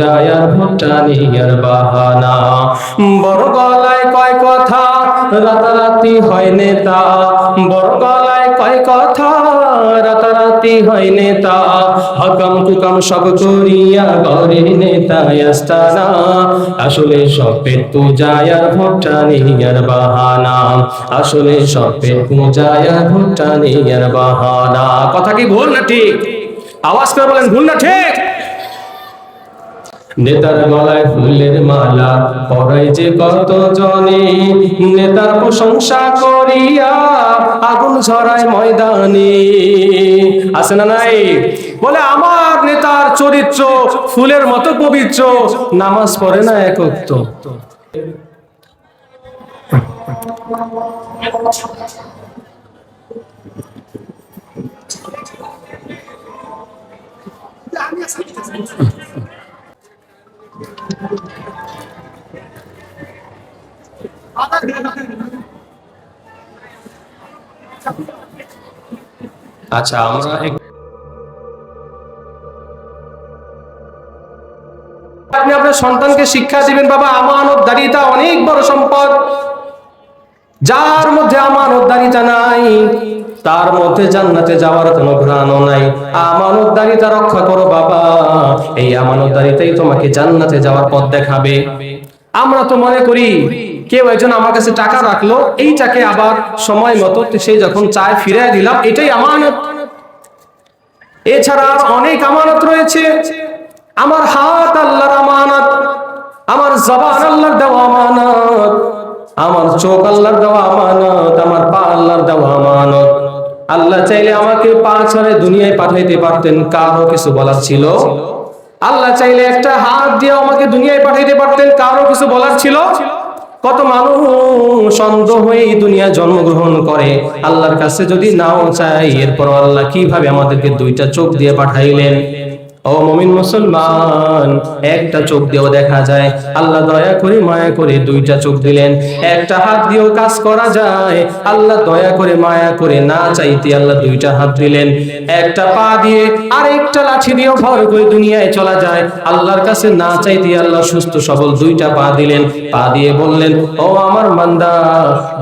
যায়ার ভুটানিয়ার বাহানা। বড় গলায় কয় কথা, রাতারাতি হয় নেতা। বড় গলায় কয় কথা, রাতারাতি হয় নেতা। হকাম কুকাম সব করিয়া গরে নেতা আস্তানা। আসলে সব পেটু যায়ার ভুটানিয়ার বাহানা। আসলে সব পেটু যায়ার ভুটানিয়ার বাহানা। কথা কি ভুল না ঠিক? আওয়াজ করে বলেন, ভুল না ঠিক? নেতার গলায় ফুলের মালা, পরাই যে কত জনে। নেতার প্রশংসা করিয়া আগুন ঝরায় ময়দানে। আছে না নাই? বলে আমার নেতার চরিত্র, ফুলের মতো পবিত্র, নামাজ পড়ে না একত্র আচ্ছা আমরা আপনি আপনার সন্তানকে শিক্ষা দিবেন, বাবা আমানত দাঁড়িয়েটা অনেক বড় সম্পদ। যার মধ্যে আমানতদারিতা নাই তার মধ্যে জান্নাতে যাওয়ার কোনো ঘ্রাণও নাই। আমানতদারিতা রক্ষা করো বাবা। এই আমানতদারিতাই তোমাকে জান্নাতে যাওয়ার পথ দেখাবে। আমরা তো মনে করি, কেউ একজন আমার কাছে টাকা রাখল, এইটাকে আবার সময় মতো সে যখন চায় ফিরে দিলাম, এটাই আমানত। এছাড়া অনেক আমানত রয়েছে। আমার হাত আল্লাহর আমানত, আমার জবান আল্লাহর দেওয়া আমানত, আমার চোখ আল্লাহর দেওয়া আমানত, আমার পা আল্লাহর দেওয়া আমানত। আল্লাহ চাইলে আমাকে পাঁচ হারে দুনিয়ায় পাঠাইতে পারতেন, কারও কিছু বলার ছিল? আল্লাহ চাইলে একটা হাত দিয়ে আমাকে দুনিয়ায় পাঠাইতে পারতেন, কারও কিছু বলার ছিল? কত মানুষ সন্দেহ হয়ে দুনিয়া জন্মগ্রহণ করে। আল্লাহর কাছে যদি নাও চাই এরপর আল্লাহ কীভাবে আমাদেরকে দুইটা চোখ দিয়ে পাঠাইলেন? ও মমিন মুসলমান, একটা চোখ দিয়েও দেখা যায়। আল্লাহ দয়া করে মায়া করে দুইটা চোখ দিলেন। একটা হাত দিয়েও কাজ করা যায়। আল্লাহ দয়া করে মায়া করে না চাইতে আল্লাহ দুইটা হাত দিলেন। একটা পা দিয়ে আর একটা লাঠি দিয়েও ভর করে দুনিয়ায় চলা যায়। আল্লাহর কাছে না চাইতে আল্লাহ সুস্থ সবল দুইটা পা দিলেন। পা দিয়ে বললেন, ও আমার মান্দা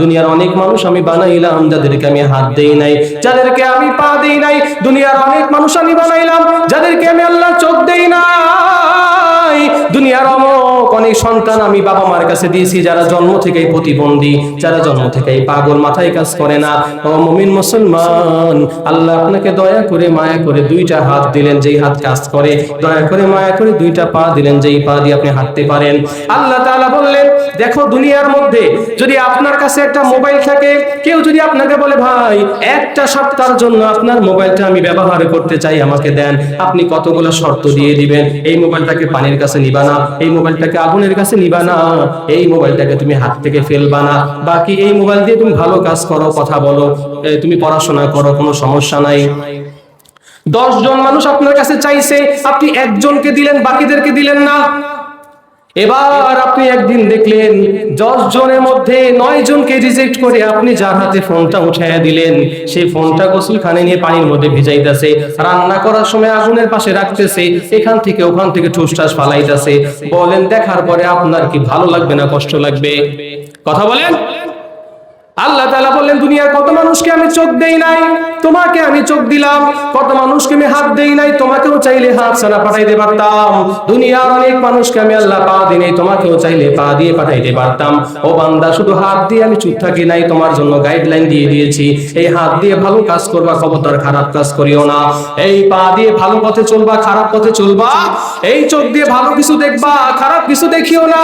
দুনিয়ার অনেক মানুষ আমি বানাইলাম, যাদেরকে আমি হাত দেই নাই, যাদেরকে আমি পা দেই নাই, দুনিয়ার অনেক মানুষ আমি বানাইলাম, যাদেরকে আমি আল্লাহ চোখ দেই নাই দুনিয়ার অমক অনেক সন্তান আমি বাবা মার কাছে দিয়েছি, যারা জন্ম থেকেই প্রতিবন্ধী, যারা জন্ম থেকেই পাগল, মাথায় কাজ করে না। ও মুমিন মুসলমান, আল্লাহ আপনাকে দয়া করে মায়া করে দুইটা হাত দিলেন, যেই হাত কাজ করে। দয়া করে মায়া করে দুইটা পা দিলেন, যেই পা দিয়ে আপনি হাঁটতে পারেন। আল্লাহ তাআলা বললেন, দেখো দুনিয়ার মধ্যে যদি আপনার কাছে একটা মোবাইল থাকে, কেউ যদি আপনাকে বলে, ভাই, একটা সপ্তাহের জন্য আপনার মোবাইলটা আমি ব্যবহার করতে চাই, আমাকে দেন। আপনি কতগুলো শর্ত দিয়ে দিবেন? এই মোবাইলটাকে পানির কাছে নিবা না এই মোবাইলটাকে আগুনের কাছে নিবা না। এই মোবাইলটাকে তুমি হাত থেকে ফেলবা না। বাকি এই মোবাইল দিয়ে তুমি ভালো কাজ করো, কথা বলো। তুমি পড়াশোনা করো, কোনো সমস্যা নাই। দশ জন মানুষ আপনার কাছে চাইছে, আপনি একজনকে দিলেন, বাকিদেরকে দিলেন না। এবার আপনি একদিন দেখলেন, দশ জনের মধ্যে নয় জনকে রিজেক্ট করে আপনি যার হাতে ফোনটা উঠাইয়া দিলেন, সেই ফোনটা গোসলখানে নিয়ে পানির মধ্যে ভিজাইতেছে, রান্না করার সময় আগুনের পাশে রাখতেছে, এখান থেকে ওখান থেকে ঠুসঠাস ফালাইতেছে। বলেন, দেখার পরে আপনার কি ভালো লাগবে না, কষ্ট লাগবে? কথা বলেন? আল্লাহ তাআলা বললেন, দুনিয়ার কত মানুষকে আমি চোখ দেই নাই? তোমাকে আমি চোখ দিলাম। কত মানুষকে আমি হাত দেই নাই? তোমাকেও চাইলে হাত ছাড়া পাঠাইতে পারতাম। দুনিয়ার অনেক মানুষকে আমি আল্লাহ পা দিই নাই, তোমাকেও চাইলে পা দিয়ে পাঠাইতে পারতাম। ও বান্দা, শুধু হাত দিয়ে আমি চুপ থাকি নাই, তোমার জন্য গাইডলাইন দিয়ে দিয়েছি। এই হাত দিয়ে ভালো কাজ করবা খবরদার খারাপ কাজ করিও না। এই পা দিয়ে ভালো পথে চলবা, খারাপ পথে চলবা। এই চোখ দিয়ে ভালো কিছু দেখবা, খারাপ কিছু দেখিও না।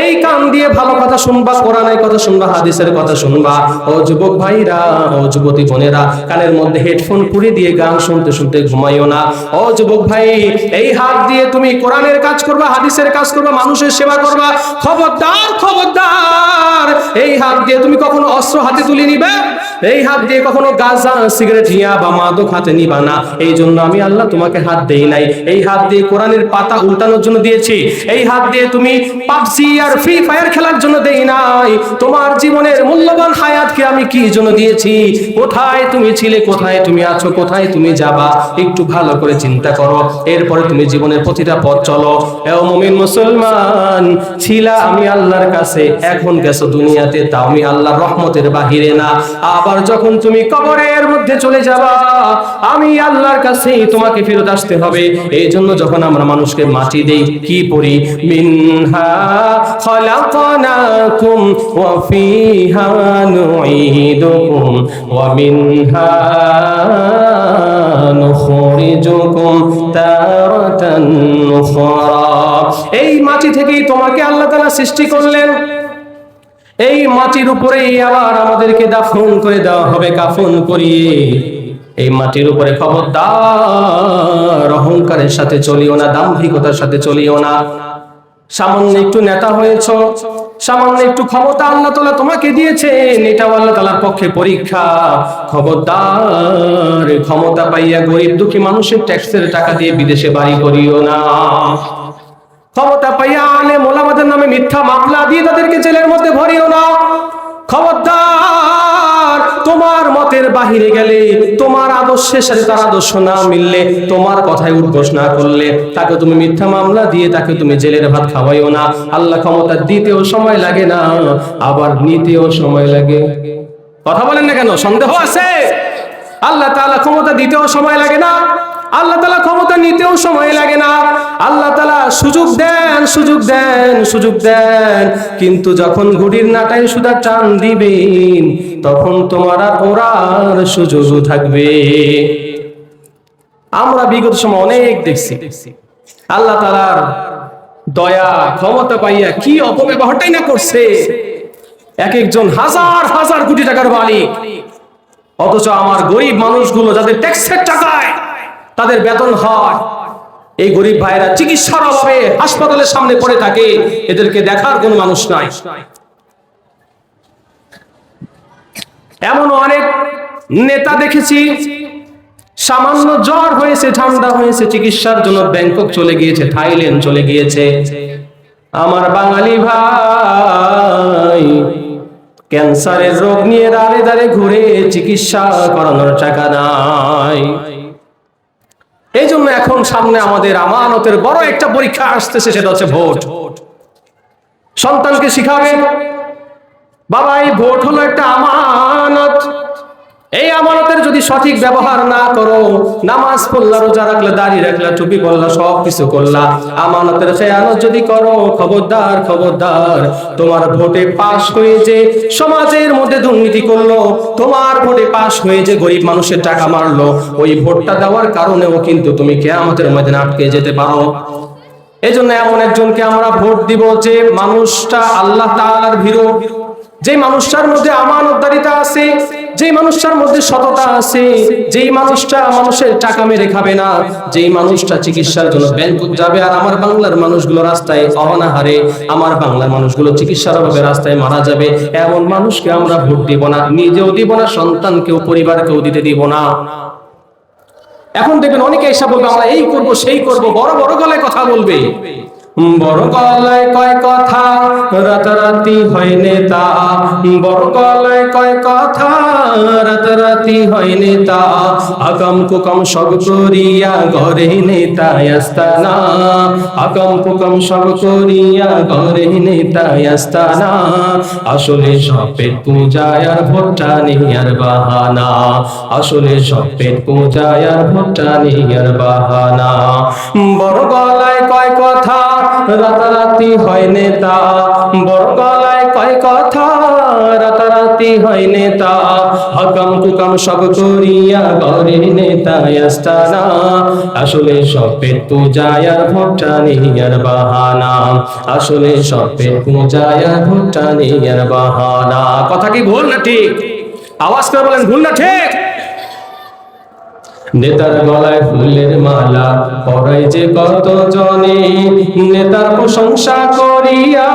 এই কান দিয়ে ভালো কথা শুনবা, কোরআনের কথা শুনবা, হাদিসের কথা শুনবা। ও যুবক ভাইরা, ও যুবতী বোনেরা, কানের মধ্যে হেডফোন পুরে দিয়ে গান শুনতে শুনতে ঘুমাইও না। ও যুবক ভাই, এই হাত দিয়ে তুমি কোরআনের কাজ করবা, হাদিসের কাজ করবা, মানুষের সেবা করবা। খবরদার খবরদার, এই হাত দিয়ে তুমি কখনো অস্ত্র হাতে তুলে নিবে? এই হাত দিয়ে কখনো গাঁজা, সিগারেট হিয়া বা মাদক হাতে নিবা না। এই জন্য আমি আল্লাহ তোমাকে হাত দেই নাই। এই হাত দিয়ে কোরআনের পাতা উল্টানোর জন্য দিয়েছি। এই হাত দিয়ে তুমি পাবজি আর ফ্রি ফায়ার খেলার জন্য দেই নাই। তোমার জীবনের মূল্যবান হায়াতকে আমি কি জন্য দিয়েছি? কোথায় তুমি ছিলে? কোথায় তুমি আছো? কোথায় তুমি যাবা? একটু ভালো করে চিন্তা করো। এরপরে তুমি জীবনের প্রতিটা পথ চলো। এও মুমিন মুসলমান, ছিলা আমি আল্লাহর কাছে, এখন গেছো দুনিয়াতে, তাও আমি আল্লাহর রহমতের বাহিরে না। আবার যখন তুমি কবরের মধ্যে চলে যাবা, আমি আল্লাহর কাছেই তোমাকে ফেরত আসতে হবে। এই জন্য যখন আমরা মানুষকে মাটি দেই, কি পড়ি? মিনহা খলাকনাকুম ওয়া ফিহা নুঈদুকুম ওয়া মিনহা নুখরিজুকুম তারাতান নুখরা এই মাটি থেকেই তোমাকে আল্লাহ তাআলা সৃষ্টি করলেন। এই মাটির উপরেই আবার আমাদেরকে দাফন করে দেওয়া হবে, কাফন করিয়ে। এই মাটির উপরে খবরদার, অহংকারের সাথে চলিও না, দাম্ভিকতার সাথে চলিও না। সামান্য একটু নেতা হয়েছ, সামান্য একটু ক্ষমতা আল্লাহ তালা তোমাকে দিয়েছেন, এটাও আল্লাহ তালার পক্ষে পরীক্ষা। খবরদার, ক্ষমতা পাইয়া গরিব দুঃখী মানুষের ট্যাক্সের টাকা দিয়ে বিদেশে বাড়ি করিও না। ক্ষমতা পাইয়া আলে মোলামাদের নামে মিথ্যা মামলা দিয়ে তাদেরকে জেলের মধ্যে ভরিও না। খবরদার, তোমার মতের বাহিরে গেলে, তোমার আদর্শের সাথে তার আদর্শ না মিললে, তোমার কথায় উদ্ঘোষ না করলে, তাকে তুমি মিথ্যা মামলা দিয়ে তাকে তুমি জেলের ভাত খাওয়াইও না। আল্লাহ ক্ষমতা দিতেও সময় লাগে না, আবার নিতেও সময় লাগে। কথা বলেন না কেন? সন্দেহ আছে? আল্লাহ তাআলা ক্ষমতা দিতেও সময় লাগে না। আল্লাহ তালা ক্ষমতা নিতেও সময় লাগে না। আল্লাহ তালা সুযোগ দেন সুযোগ দেন সুযোগ দেন। কিন্তু যখন গুড়ির নাটায় সুদা টান দিবেন, তখন তোমার আর ওরার সুযোগ থাকবে। আমরা বিগত সময় অনেক দেখছি। আল্লাহ তালার দয়া, ক্ষমতা পাইয়া কি অপব্যবহারটাই না করছে। এক একজন হাজার হাজার কোটি টাকার মালিক। অথচ আমার গরিব মানুষগুলো যাদের ট্যাক্সের টাকায় তাদের বেতন হয়। এই গরিব ভাইরা চিকিৎসার অভাবে হাসপাতালের সামনে পড়ে থাকে, এদেরকে দেখার কোনো মানুষ নাই। এমন অনেক নেতা দেখেছি, সামান্য জ্বর হয়েছে, ঠান্ডা হয়েছে, চিকিৎসার জন্য ব্যাংকক চলে গিয়েছে, থাইল্যান্ড চলে গিয়েছে। আমার বাঙালি ভাই, ক্যান্সারের রোগ নিয়ে দাঁড়ে দাঁড়ে ঘুরে, চিকিৎসা করানোর টাকা নাই। এই জন্য এখন সামনে আমাদের আমানতের বড় একটা পরীক্ষা আসতেছে, সেটা হচ্ছে ভোট। সন্তানকে শিখাবে বাবা এই ভোট হলো একটা আমানত। এই আমানতের যদি সঠিক ব্যবহার না করো, নামাজ পড়লা, রোজা রাখলে, দাড়ি রাখলা, টুপি পড়লা সব কিছু করলা। আমানতের খেয়ানত যদি করো, খবরদার খবরদার, তোমার ভোটে পাশ হয়ে যে সমাজের মধ্যে দুর্নীতি করল, তোমার ভোটে পাশ হয়ে যে গরিব মানুষের টাকা মারলো, ওই ভোটটা দেওয়ার কারণেও কিন্তু তুমি কে কেয়ামতের ময়দানে আটকে যেতে পারো। এই জন্য এমন একজনকে আমরা ভোট দিব যে মানুষটা আল্লাহ তাআলার ভীরু যে মানুষটার মধ্যে আমানতদারিতা আছে, যেই মানুষটার মধ্যে সততা আছে, যেই মানুষটা মানুষের টাকা মেরে খাবে না, যেই মানুষটা চিকিৎসার জন্য ব্যাংকক যাবে আর আমার বাংলার মানুষগুলো রাস্তায় অনাহারে, আমার বাংলার মানুষগুলো চিকিৎসার অভাবে রাস্তায় মারা যাবে, এমন মানুষকে আমরা ভোট দিব না, নিজেও দিব না, সন্তানকেও, পরিবারকেও দিতে দিব না। এখন দেখবেন অনেকে এসে বলবে, আমরা এই করব, সেই করব, বড় বড় গলায় কথা বলবে। বড় গলায় কয় কথা, রাতারাতি হয় নেতা বড় গলায় কয় কথা, রাতারাতি হয় নেতা আকাম কুকাম সব করিয়া ঘরে নেতা আস্তানা। আকাম কুকাম সব করিয়া ঘরে নেতা আস্তানা। আসলে সব পেট পূজায় আর ভোটটা নিয়ার বাহানা। আসলে সব পেট পূজায় আর ভোটটা নিয়ার বাহানা। বড় গলায় কয় কথা রাতারাতি হয় নেতা। বড় গলায় কয় কথা, রাতারাতি হয় নেতা। হকাম কুকাম সব করিয়া গরে নেতা আস্তানা। আসলে সব পেট পূজায় আর ভোটটা নিয়ার বাহানা। আসলে সব পেট পূজায় আর নিয়ার বাহানা। কথা কি ভুল না ঠিক? আওয়াজ করে বলেন, ভুল না ঠিক? নেতার গলায় ফুলের মালা, পরাই যে কত জনে। নেতার প্রশংসা করিয়া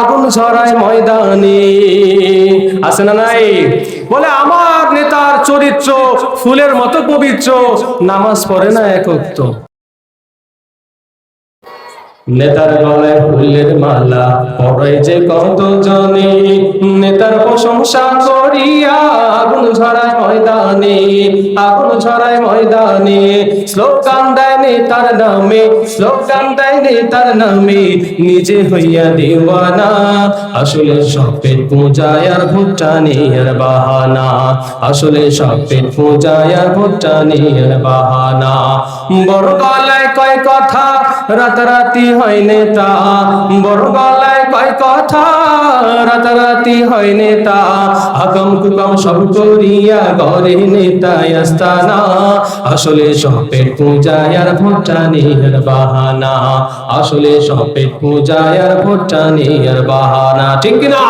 আগুন ঝরায় ময়দানে। আছে না নাই? বলে, আমার নেতার চরিত্র ফুলের মতো পবিত্র, নামাজ পড়ে না একত্র নেতার গলায় ফুলের মালা পড়ে যে কত জনে, নেতার প্রশংসা করিয়া আগুন ঝরায় ময়দানে, আগুন ঝরায় ময়দানে। স্লোগান দেয় নেতার নামে, স্লোগান দেয় নেতার নামে, নিজে হইয়া দিওয়ানা। আসলে সব পেট পূজায় আর ভুট্টা আর বাহানা। আসলে সব পেট পূজায় আর ভুট্টা আর বাহানা। বড় গলায় কয় কথা, রাতারাতি হয় নেতা, বড় গলায় কয় কথা, রাতারাতি হয় নেতা আকাম কুকাম সব করিয়া গড়ে নেতা আস্তানা, আসলে সব পেট পূজায় আর ভুট্টা আর বাহানা, আসলে সব পেট পূজায় আর ভুট্টা আর বাহানা, ঠিক না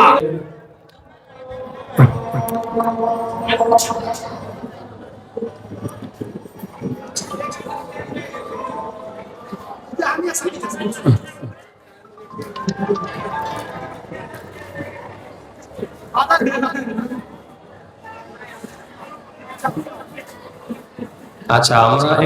আচ্ছা আমরা